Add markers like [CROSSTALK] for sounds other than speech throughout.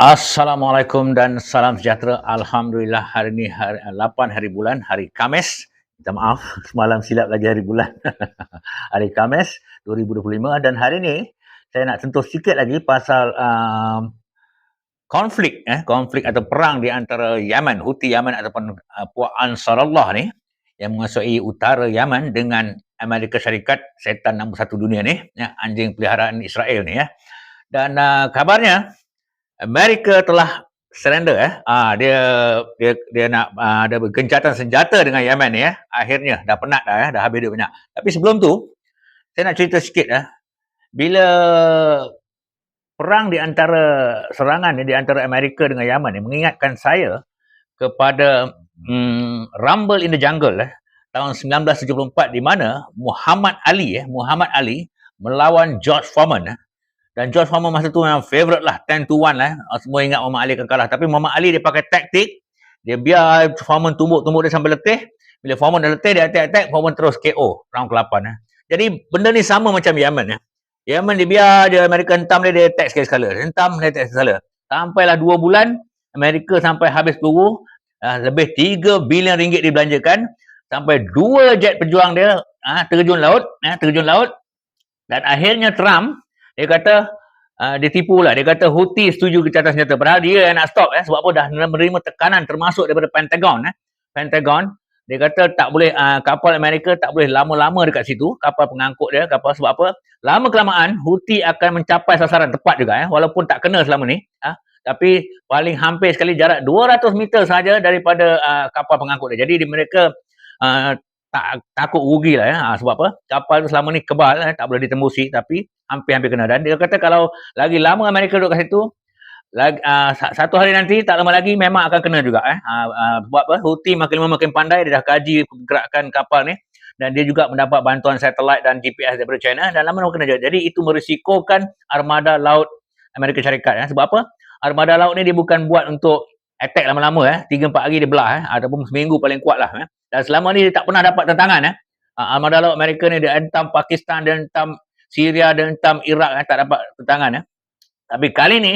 Assalamualaikum dan salam sejahtera. Alhamdulillah hari ini hari, 8 hari bulan, hari Kamis. Minta maaf, semalam silap lagi hari bulan. [LAUGHS] hari Kamis 2025 dan hari ini saya nak sentuh sikit lagi pasal um, konflik eh konflik atau perang di antara Yaman, Houthi Yaman ataupun uh, puak Ansarullah ni yang menguasai utara Yaman dengan Amerika Syarikat setan nombor satu dunia ni, ya, anjing peliharaan Israel ni ya. Dan uh, kabarnya Amerika telah surrender eh. Ah dia dia dia nak uh, ada gencatan senjata dengan Yemen ya. Akhirnya dah penat dah ya, dah habis duit banyak. Tapi sebelum tu saya nak cerita sikit eh. Bila perang di antara serangan di antara Amerika dengan Yemen ni mengingatkan saya kepada hmm, Rumble in the Jungle eh tahun 1974 di mana Muhammad Ali eh Muhammad Ali melawan George Foreman eh dan George Foreman masa tu memang favourite lah 10 to 1 lah eh. semua ingat Muhammad Ali akan kalah tapi Muhammad Ali dia pakai taktik dia biar Foreman tumbuk-tumbuk dia sampai letih bila Foreman dah letih dia attack-attack Foreman terus KO round ke-8 eh. jadi benda ni sama macam Yemen eh. Yemen dia biar dia Amerika hentam dia dia attack sekali-sekala hentam dia attack sekali-sekala sampailah 2 bulan Amerika sampai habis peluru uh, lebih 3 bilion ringgit dibelanjakan sampai 2 jet pejuang dia uh, terjun laut uh, terjun laut dan akhirnya Trump dia kata uh, dia tipu lah. Dia kata Houthi setuju gencatan senjata. Padahal dia yang nak stop eh, sebab apa dah menerima tekanan termasuk daripada Pentagon. Eh. Pentagon dia kata tak boleh uh, kapal Amerika tak boleh lama-lama dekat situ kapal pengangkut dia kapal sebab apa lama kelamaan Houthi akan mencapai sasaran tepat juga eh walaupun tak kena selama ni uh, tapi paling hampir sekali jarak 200 meter saja daripada uh, kapal pengangkut dia jadi mereka uh, tak takut rugi lah ya. Ha, sebab apa? Kapal tu selama ni kebal eh, tak boleh ditembusi tapi hampir-hampir kena. Dan dia kata kalau lagi lama Amerika duduk kat situ, lagi, uh, satu hari nanti tak lama lagi memang akan kena juga. Eh. Uh, uh, sebab apa? Houthi makin lama makin pandai, dia dah kaji gerakan kapal ni dan dia juga mendapat bantuan satelit dan GPS daripada China dan lama-lama kena juga. Jadi itu merisikokan armada laut Amerika Syarikat. Eh. Sebab apa? Armada laut ni dia bukan buat untuk attack lama-lama eh. 3-4 hari dia belah eh. ataupun seminggu paling kuat lah. Eh. Dan selama ni dia tak pernah dapat tantangan eh. Uh, Armada Laut Amerika ni dia hentam Pakistan, dia hentam Syria, dia hentam Iraq eh, tak dapat tantangan eh. Tapi kali ni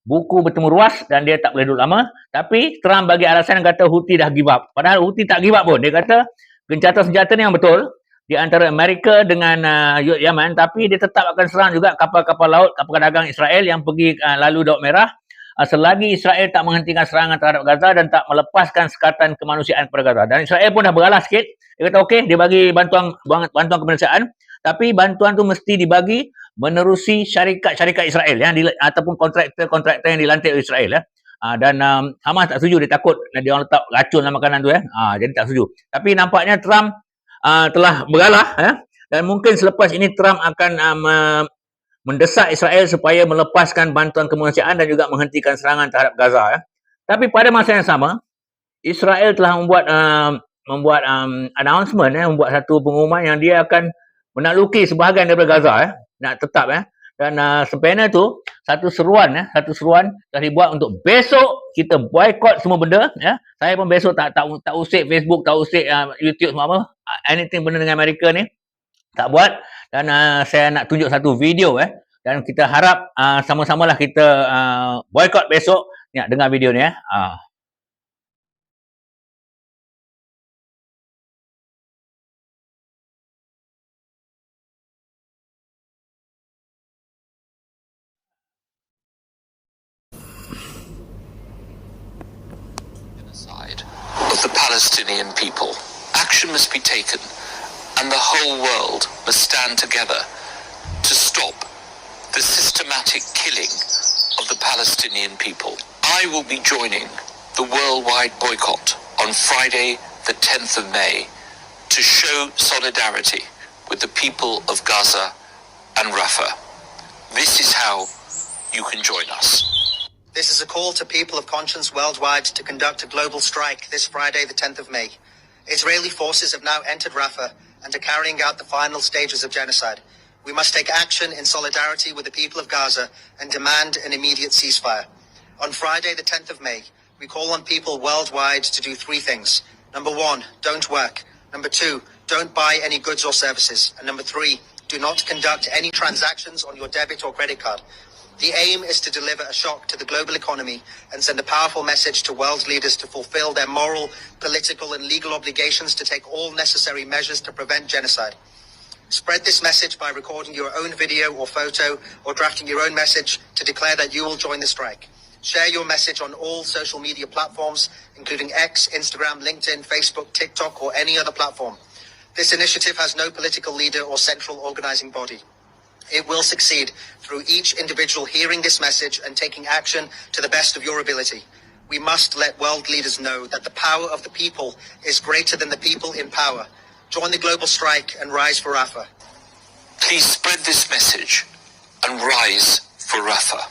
buku bertemu ruas dan dia tak boleh duduk lama. Tapi Trump bagi alasan yang kata Houthi dah give up. Padahal Houthi tak give up pun. Dia kata gencatan senjata ni yang betul di antara Amerika dengan uh, Yemen tapi dia tetap akan serang juga kapal-kapal laut, kapal dagang Israel yang pergi uh, lalu Laut Merah Ah, selagi Israel tak menghentikan serangan terhadap Gaza dan tak melepaskan sekatan kemanusiaan kepada Gaza. Dan Israel pun dah beralas sikit. Dia kata okey, dia bagi bantuan bantuan kemanusiaan. Tapi bantuan tu mesti dibagi menerusi syarikat-syarikat Israel ya, di, ataupun kontraktor-kontraktor yang dilantik oleh Israel ya. Uh, dan um, Hamas tak setuju, dia takut dia orang letak racun dalam makanan tu ya. Uh, jadi tak setuju. Tapi nampaknya Trump uh, telah beralah ya. Dan mungkin selepas ini Trump akan um, mendesak Israel supaya melepaskan bantuan kemanusiaan dan juga menghentikan serangan terhadap Gaza. Ya. Tapi pada masa yang sama, Israel telah membuat uh, membuat um, announcement, ya, membuat satu pengumuman yang dia akan menakluki sebahagian daripada Gaza, ya, nak tetap. Ya. Dan uh, sebenarnya tu satu seruan, ya, satu seruan telah dibuat untuk besok kita boycott semua benda. Ya. Saya pun besok tak tak tak usik Facebook, tak usik uh, YouTube semua apa, anything benda dengan Amerika ni tak buat dan uh, saya nak tunjuk satu video eh dan kita harap uh, sama-samalah kita uh, boycott besok ni dengar video ni eh uh. of the Palestinian people. Action must be taken and the whole world must stand together to stop the systematic killing of the Palestinian people. I will be joining the worldwide boycott on Friday, the 10th of May, to show solidarity with the people of Gaza and Rafah. This is how you can join us. This is a call to people of conscience worldwide to conduct a global strike this Friday, the 10th of May. Israeli forces have now entered Rafah and to carrying out the final stages of genocide. We must take action in solidarity with the people of Gaza and demand an immediate ceasefire. On Friday, the 10th of May, we call on people worldwide to do three things. Number one, don't work. Number two, don't buy any goods or services. And number three, do not conduct any transactions on your debit or credit card. The aim is to deliver a shock to the global economy and send a powerful message to world leaders to fulfill their moral, political, and legal obligations to take all necessary measures to prevent genocide. Spread this message by recording your own video or photo or drafting your own message to declare that you will join the strike. Share your message on all social media platforms, including X, Instagram, LinkedIn, Facebook, TikTok, or any other platform. This initiative has no political leader or central organizing body. It will succeed through each individual hearing this message and taking action to the best of your ability. We must let world leaders know that the power of the people is greater than the people in power. Join the global strike and rise for Rafa. Please spread this message and rise for Rafa.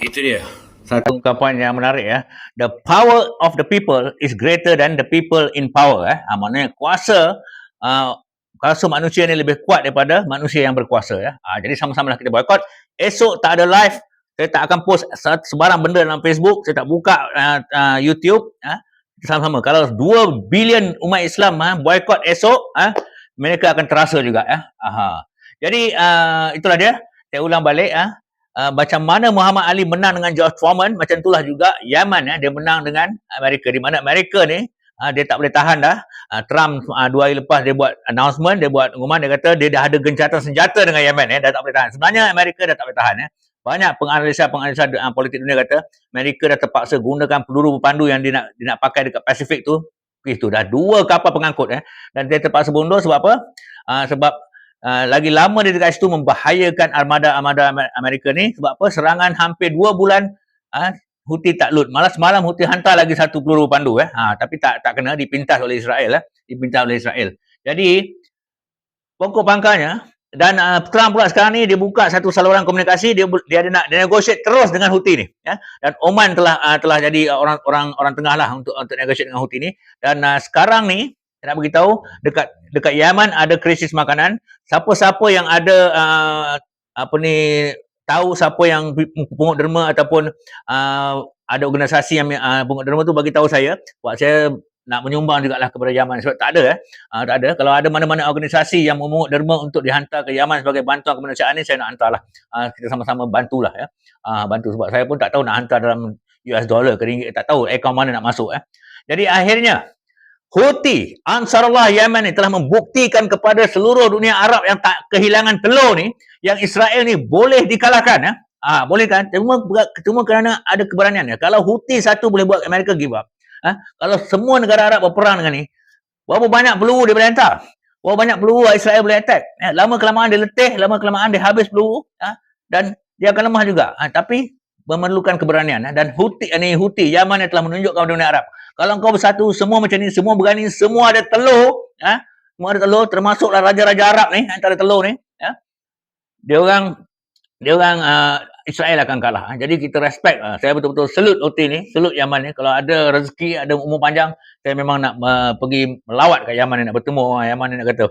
Itu dia. Satu ungkapan yang menarik ya. The power of the people is greater than the people in power. Eh. Ha, maknanya kuasa uh, kuasa manusia ni lebih kuat daripada manusia yang berkuasa. Ya. Ha, jadi sama-sama lah kita boycott. Esok tak ada live. Saya tak akan post sebarang benda dalam Facebook. Saya tak buka uh, uh, YouTube. Ha. Sama-sama. Kalau 2 bilion umat Islam ha, boycott esok, ha, mereka akan terasa juga. Ya. Aha. Jadi uh, itulah dia. Saya ulang balik. Ha uh, macam mana Muhammad Ali menang dengan George Foreman, macam itulah juga Yaman ya, dia menang dengan Amerika. Di mana Amerika ni uh, dia tak boleh tahan dah. Uh, Trump uh, dua hari lepas dia buat announcement, dia buat pengumuman, dia kata dia dah ada gencatan senjata dengan Yaman ya, dah tak boleh tahan. Sebenarnya Amerika dah tak boleh tahan ya. Banyak penganalisa-penganalisa uh, politik dunia kata Amerika dah terpaksa gunakan peluru berpandu yang dia nak dia nak pakai dekat Pasifik tu. Itu dah dua kapal pengangkut eh dan dia terpaksa mundur sebab apa? Uh, sebab uh, lagi lama dia dekat situ membahayakan armada-armada Amerika ni. Sebab apa? Serangan hampir dua bulan uh, Houthi tak loot. Malah semalam Houthi hantar lagi satu peluru pandu eh. Ha, tapi tak tak kena. Dipintas oleh Israel eh. Dipintas oleh Israel. Jadi pokok pangkalnya dan uh, Trump pula sekarang ni dia buka satu saluran komunikasi. Dia dia ada nak dia negotiate terus dengan Houthi ni ya. Dan Oman telah uh, telah jadi orang orang tengah lah untuk untuk negotiate dengan Houthi ni. Dan uh, sekarang ni nak beritahu dekat dekat Yaman ada krisis makanan. Siapa-siapa yang ada uh, apa ni tahu siapa yang pungut derma ataupun uh, ada organisasi yang uh, pungut derma tu bagi tahu saya. Buat saya nak menyumbang juga lah kepada Yaman sebab tak ada eh. Uh, tak ada. Kalau ada mana-mana organisasi yang memungut derma untuk dihantar ke Yaman sebagai bantuan kemanusiaan ni saya nak hantarlah. Uh, kita sama-sama bantulah ya. Uh, bantu sebab saya pun tak tahu nak hantar dalam US dollar ke ringgit tak tahu akaun mana nak masuk eh. Jadi akhirnya Houthi, Ansarullah Yemen ni telah membuktikan kepada seluruh dunia Arab yang tak kehilangan telur ni, yang Israel ni boleh dikalahkan. Ya? Ah, boleh kan? Cuma, cuma kerana ada keberanian. Ya? Kalau Houthi satu boleh buat Amerika give up. Ha? Kalau semua negara Arab berperang dengan ni, berapa banyak peluru dia boleh hantar? Berapa banyak peluru Israel boleh attack? Ya? Lama kelamaan dia letih, lama kelamaan dia habis peluru. Ha? Dan dia akan lemah juga. Ha? Tapi memerlukan keberanian. Ha? Dan Houthi, ini Houthi, Yaman yang telah menunjukkan kepada dunia Arab. Kalau kau bersatu, semua macam ni, semua berani, semua ada telur, ha? semua ada telur, termasuklah raja-raja Arab ni, antara telur ni, ya? dia orang dia orang uh, Israel akan kalah. Jadi kita respect. Uh, saya betul-betul selut OT ni, selut Yaman ni. Kalau ada rezeki, ada umur panjang, saya memang nak uh, pergi melawat ke Yaman ni, nak bertemu orang Yaman ni nak kata,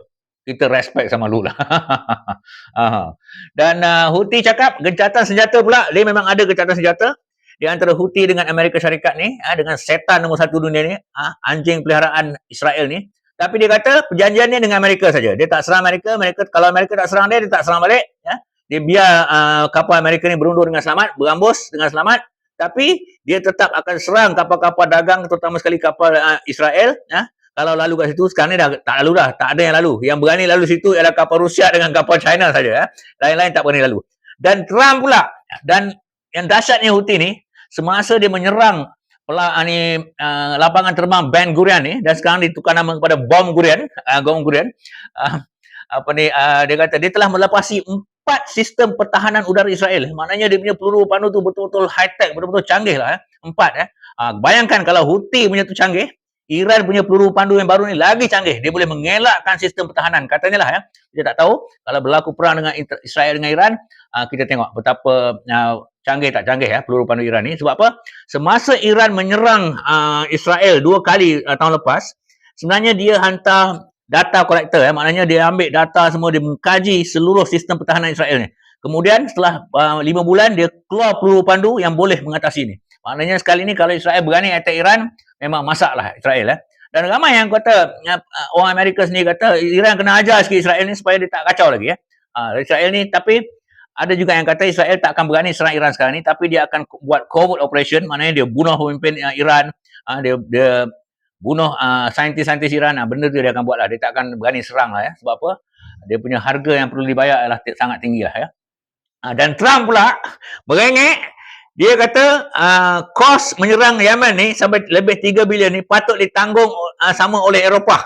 kita respect sama lu lah. [LAUGHS] Dan uh, Houthi cakap, gencatan senjata pula, dia memang ada gencatan senjata di antara Houthi dengan Amerika Syarikat ni, ha, dengan setan nombor satu dunia ni, ha, anjing peliharaan Israel ni. Tapi dia kata perjanjiannya dengan Amerika saja. Dia tak serang Amerika, Amerika kalau Amerika tak serang dia, dia tak serang balik. Ya. Dia biar uh, kapal Amerika ni berundur dengan selamat, berambus dengan selamat. Tapi dia tetap akan serang kapal-kapal dagang, terutama sekali kapal uh, Israel. Ya. Kalau lalu kat situ, sekarang ni dah tak lalu dah. Tak ada yang lalu. Yang berani lalu situ ialah kapal Rusia dengan kapal China saja. Ya. Lain-lain tak berani lalu. Dan Trump pula. Dan yang dahsyatnya Houthi ni, semasa dia menyerang pelak ni uh, lapangan terbang Ben Gurion ni dan sekarang ditukar nama kepada Bom Gurion, uh, Bom Gurion. Uh, apa ni uh, dia kata dia telah melepasi empat sistem pertahanan udara Israel. Maknanya dia punya peluru pandu tu betul-betul high tech, betul-betul canggih lah eh. Empat eh. Uh, bayangkan kalau Houthi punya tu canggih, Iran punya peluru pandu yang baru ni lagi canggih. Dia boleh mengelakkan sistem pertahanan. Katanya lah ya. Kita tak tahu kalau berlaku perang dengan Israel dengan Iran, uh, kita tengok betapa uh, canggih tak canggih ya peluru pandu Iran ni sebab apa semasa Iran menyerang uh, Israel dua kali uh, tahun lepas sebenarnya dia hantar data collector ya maknanya dia ambil data semua dia mengkaji seluruh sistem pertahanan Israel ni kemudian setelah uh, lima bulan dia keluar peluru pandu yang boleh mengatasi ni maknanya sekali ni kalau Israel berani attack Iran memang masalah Israel ya Dan ramai yang kata uh, orang Amerika sendiri kata Iran kena ajar sikit Israel ni supaya dia tak kacau lagi ya. Uh, Israel ni tapi ada juga yang kata Israel tak akan berani serang Iran sekarang ni tapi dia akan buat covert operation. Maknanya dia bunuh pemimpin uh, Iran. Uh, dia dia bunuh uh, saintis-saintis Iran. Uh, benda tu dia akan buat lah dia tak akan berani serang lah ya sebab apa? Dia punya harga yang perlu dibayar adalah sangat tinggi lah ya. Uh, dan Trump pula merengek dia kata uh, kos menyerang Yemen ni sampai lebih 3 bilion ni patut ditanggung uh, sama oleh Eropah.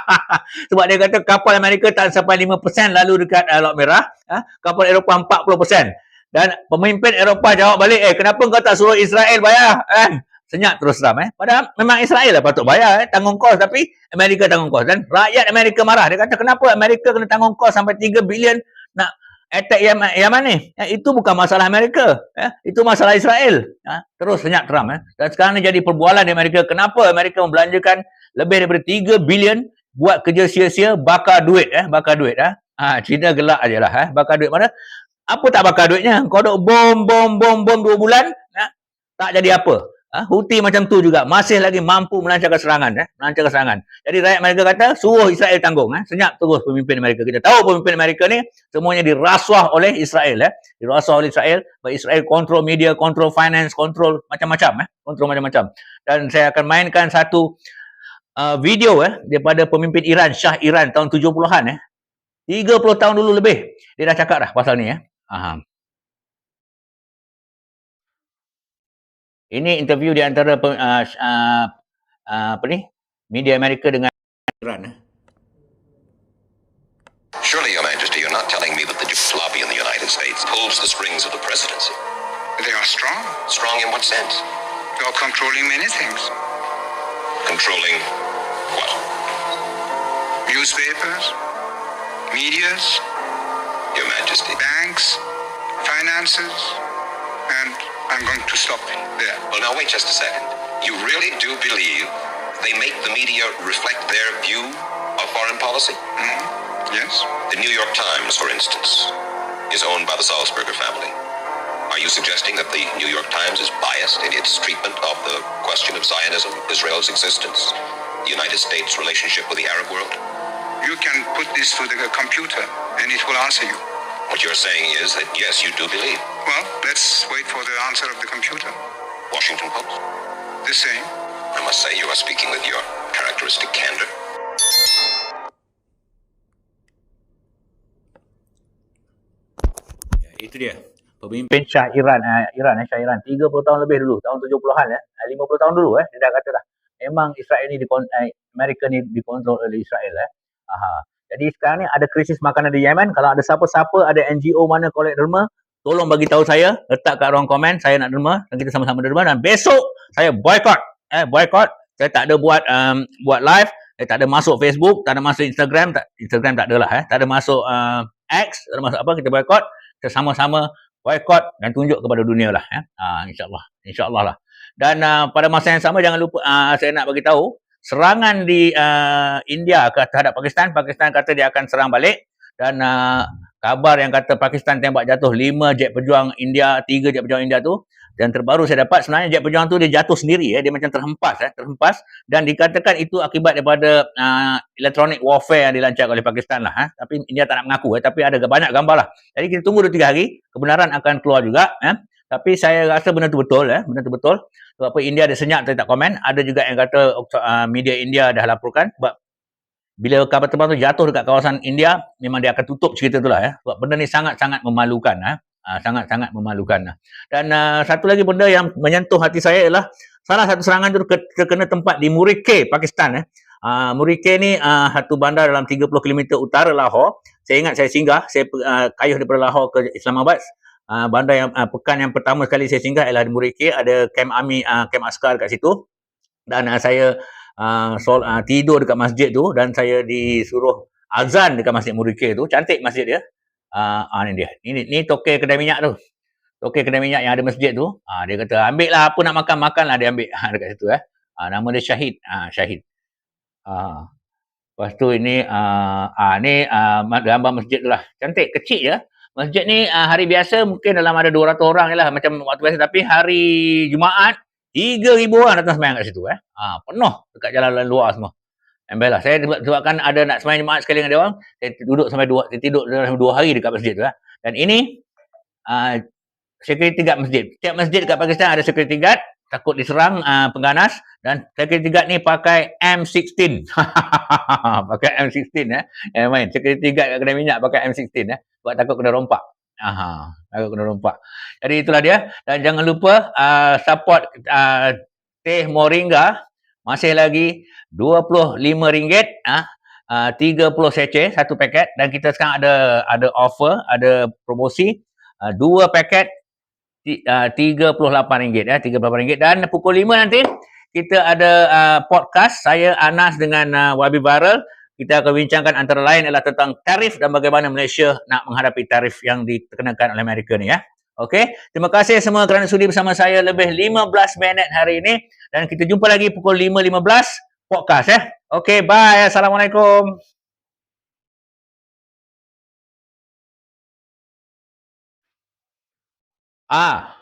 [LAUGHS] Sebab dia kata kapal Amerika tak sampai 5% lalu dekat uh, Laut Merah, uh, kapal Eropah 40%. Dan pemimpin Eropah jawab balik, eh kenapa kau tak suruh Israel bayar? Eh, senyap terus Trump. Eh. Padahal memang Israel lah patut bayar, eh, tanggung kos. Tapi Amerika tanggung kos. Dan rakyat Amerika marah. Dia kata kenapa Amerika kena tanggung kos sampai 3 bilion nak attack Yaman, Yaman ni. Ya, itu bukan masalah Amerika. Ya, itu masalah Israel. Ya, terus senyap Trump. Ya. Dan sekarang ni jadi perbualan di Amerika. Kenapa Amerika membelanjakan lebih daripada 3 bilion buat kerja sia-sia bakar duit. Eh, bakar duit. Eh. Ha, Cina gelak aje lah. Eh. Bakar duit mana? Apa tak bakar duitnya? Kau duk bom, bom, bom, bom 2 bulan. Ya. Tak jadi apa. Ha, Houthi macam tu juga masih lagi mampu melancarkan serangan eh melancarkan serangan. Jadi rakyat Amerika kata suruh Israel tanggung eh senyap terus pemimpin Amerika. Kita tahu pemimpin Amerika ni semuanya dirasuah oleh Israel eh dirasuah oleh Israel, bagi Israel kontrol media, kontrol finance, kontrol macam-macam eh kontrol macam-macam. Dan saya akan mainkan satu uh, video eh daripada pemimpin Iran Shah Iran tahun 70-an eh 30 tahun dulu lebih dia dah cakap dah pasal ni eh. Aha. Ini interview di antara uh, uh, uh, apa ni? Media Amerika dengan Iran. Eh? Surely, Your Majesty, you're not telling me that the Jewish lobby in the United States pulls the strings of the presidency. They are strong. Strong in what sense? Are controlling many things. Controlling what? Newspapers, medias, Your Majesty. banks, finances, and I'm going to stop there. Well, now wait just a second. You really do believe they make the media reflect their view of foreign policy? Mhm. Yes? The New York Times, for instance, is owned by the Salzburger family. Are you suggesting that the New York Times is biased in its treatment of the question of Zionism, Israel's existence, the United States' relationship with the Arab world? You can put this to the computer and it will answer you. What you're saying is that yes, you do believe. Well, let's wait for the answer of the computer. Washington Post. The same. I must say you are speaking with your characteristic candor. Ya, itu dia. Pemimpin Shah Iran, uh, Iran eh, Shah Iran 30 tahun lebih dulu, tahun 70-an ya. Eh, 50 tahun dulu eh dia dah kata dah. Memang Israel ni di eh, Amerika ni dikontrol oleh Israel eh. Aha. Jadi sekarang ni ada krisis makanan di Yemen. Kalau ada siapa-siapa, ada NGO mana kolek derma, tolong bagi tahu saya, letak kat ruang komen, saya nak derma dan kita sama-sama derma dan besok saya boycott. Eh, boycott. Saya tak ada buat um, buat live, saya tak ada masuk Facebook, tak ada masuk Instagram, tak, Instagram tak ada lah eh. Tak ada masuk uh, X, tak ada masuk apa, kita boycott. Kita sama-sama boycott dan tunjuk kepada dunia lah ya. Ha, insyaallah. Insyaallah lah. Dan uh, pada masa yang sama jangan lupa uh, saya nak bagi tahu serangan di uh, India ke terhadap Pakistan, Pakistan kata dia akan serang balik dan uh, kabar yang kata Pakistan tembak jatuh 5 jet pejuang India, 3 jet pejuang India tu. Dan terbaru saya dapat sebenarnya jet pejuang tu dia jatuh sendiri eh. Dia macam terhempas eh terhempas. Dan dikatakan itu akibat daripada uh, electronic warfare yang dilancarkan oleh Pakistan lah eh. Tapi India tak nak mengaku eh. Tapi ada banyak gambar lah. Jadi kita tunggu 2 3 hari kebenaran akan keluar juga eh. Tapi saya rasa benda tu betul eh. Benda tu betul. Sebab apa India ada senyap tapi tak komen. Ada juga yang kata uh, media India dah laporkan. Sebab bila kapal terbang tu jatuh dekat kawasan India memang dia akan tutup cerita tu lah eh sebab benda ni sangat-sangat memalukan Uh, sangat-sangat memalukan. lah. Dan uh, satu lagi benda yang menyentuh hati saya ialah salah satu serangan itu terkena tempat di Murike, Pakistan. Eh. Uh, Murike ni uh, satu bandar dalam 30 km utara Lahore. Saya ingat saya singgah, saya uh, kayuh daripada Lahore ke Islamabad. Uh, bandar yang uh, pekan yang pertama sekali saya singgah ialah di Murike. Ada kem army, uh, kem askar kat situ. Dan uh, saya uh, sol, uh, tidur dekat masjid tu dan saya disuruh azan dekat masjid Murike tu. Cantik masjid dia ah uh, ni dia. Ini ni tokek kedai minyak tu. Tokek kedai minyak yang ada masjid tu. Ah uh, dia kata ambil lah apa nak makan makanlah dia ambil [LAUGHS] dekat situ eh. Ah uh, nama dia Syahid. Ah uh, Syahid. Ah uh, Lepas tu ini ah uh, uh, ni uh, gambar masjid tu lah. Cantik kecil je. Masjid ni uh, hari biasa mungkin dalam ada 200 orang je lah macam waktu biasa tapi hari Jumaat 3,000 orang datang sembahyang kat situ eh. Ha, penuh dekat jalan-jalan luar semua. Alhamdulillah. Saya sebab, sebabkan ada nak sembahyang jemaat sekali dengan dia orang, saya duduk sampai dua, saya tidur dalam dua hari dekat masjid tu. Eh. Dan ini, uh, security guard masjid. Setiap masjid dekat Pakistan ada security guard, takut diserang uh, pengganas dan security guard ni pakai M16. [LAUGHS] pakai M16 eh. Eh main security guard kat kedai minyak pakai M16 eh. Sebab takut kena rompak. Aha, takut kena rompak. Jadi itulah dia. Dan jangan lupa uh, support uh, teh moringa. Masih lagi RM25 ah uh, 30 seceh satu paket. Dan kita sekarang ada ada offer, ada promosi uh, dua paket uh, RM38 ya, RM38 dan pukul 5 nanti kita ada uh, podcast saya Anas dengan uh, Wabi Barrel kita akan bincangkan antara lain adalah tentang tarif dan bagaimana Malaysia nak menghadapi tarif yang dikenakan oleh Amerika ni ya. Okey, terima kasih semua kerana sudi bersama saya lebih 15 minit hari ini dan kita jumpa lagi pukul 5.15 podcast ya. Okey, bye. Assalamualaikum. Ah,